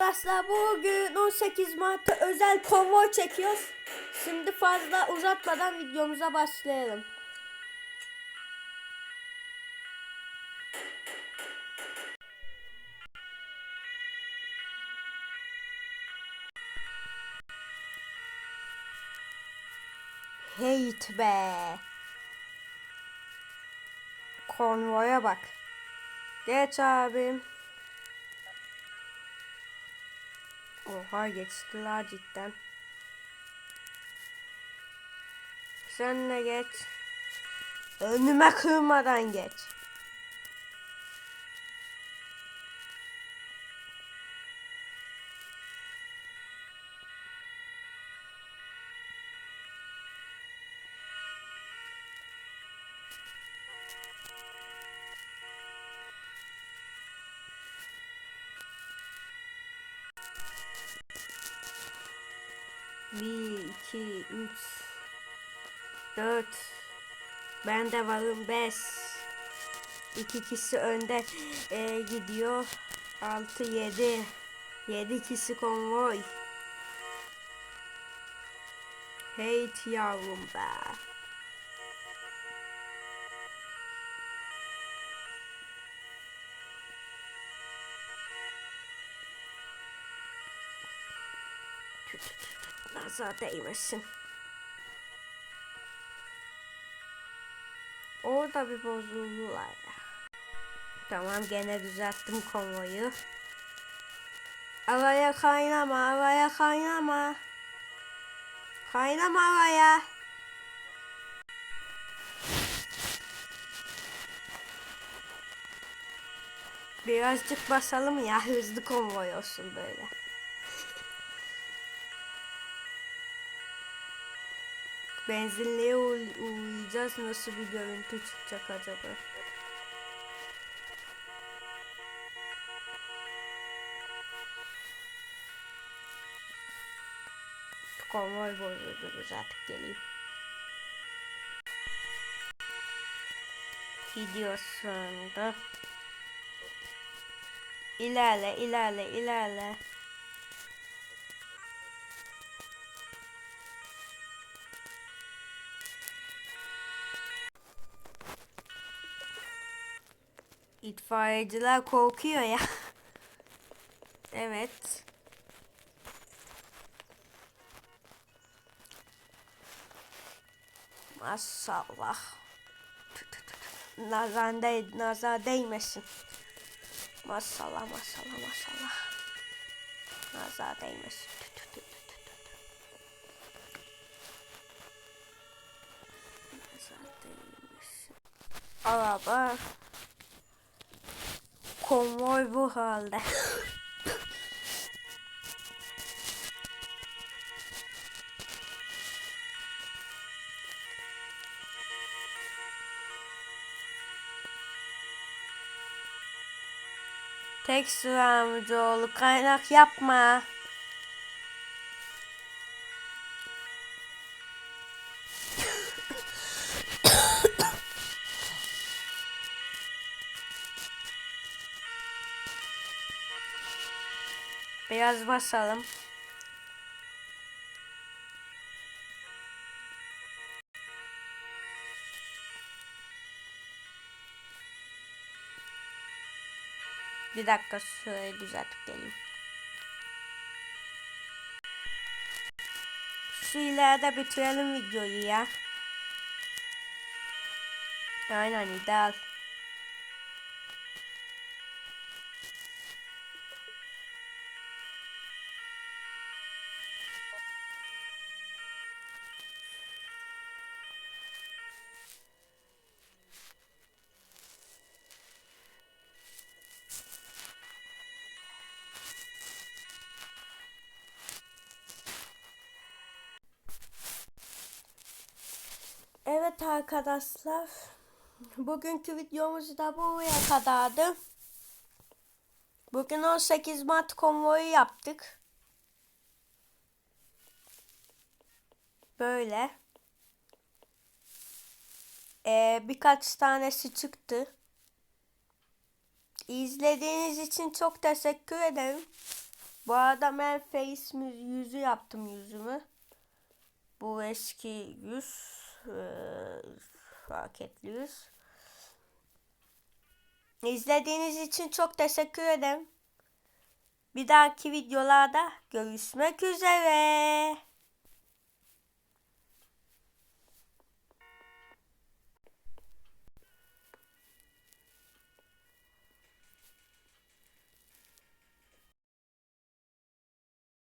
Arkadaşlar bugün 18 Mart'ta özel konvoy çekiyoruz. Şimdi fazla uzatmadan videomuza başlayalım. Heyt be. Konvoya bak. Geç abim. Oha geçtiler cidden. Sen de geç. Önüme kırmadan geç. Bir, iki, üç, dört. Ben de varım beş. İki kişi önde e, gidiyor. Altı, yedi. Yedi kişi konvoy. Heyt yavrum be. Tüh, tüh, tüh. Nazar değmesin. Orada bir bozuldular ya. Tamam gene düzelttim konvoyu. Araya kaynama, araya kaynama. Kaynama araya. Birazcık basalım ya hızlı konvoy olsun böyle. Benzinliğe uğ- uğrayacağız. Nasıl bir görüntü çıkacak acaba? Konvoy bozuldu. Biz artık geleyim. Gidiyorsun da. İlerle, ilerle, ilerle. İtfaiyeciler korkuyor ya. evet. Maşallah. Nazar, değ nazar değmesin. Maşallah maşallah maşallah. Nazar değmesin. Nazar değmesin. Araba. Konvoy bu halde. Tek sıra amcaoğlu kaynak yapma. Biraz basalım. Bir dakika şurayı düzeltip geleyim. Şu ileride bitirelim videoyu ya. Aynen ideal. Evet arkadaşlar. Bugünkü videomuz da buraya kadardı. Bugün 18 Mart konvoyu yaptık. Böyle. Ee, birkaç tanesi çıktı. İzlediğiniz için çok teşekkür ederim. Bu arada ben face yüzü yaptım yüzümü. Bu eski yüz. Eee, Raketli yüz. İzlediğiniz için çok teşekkür ederim. Bir dahaki videolarda görüşmek üzere.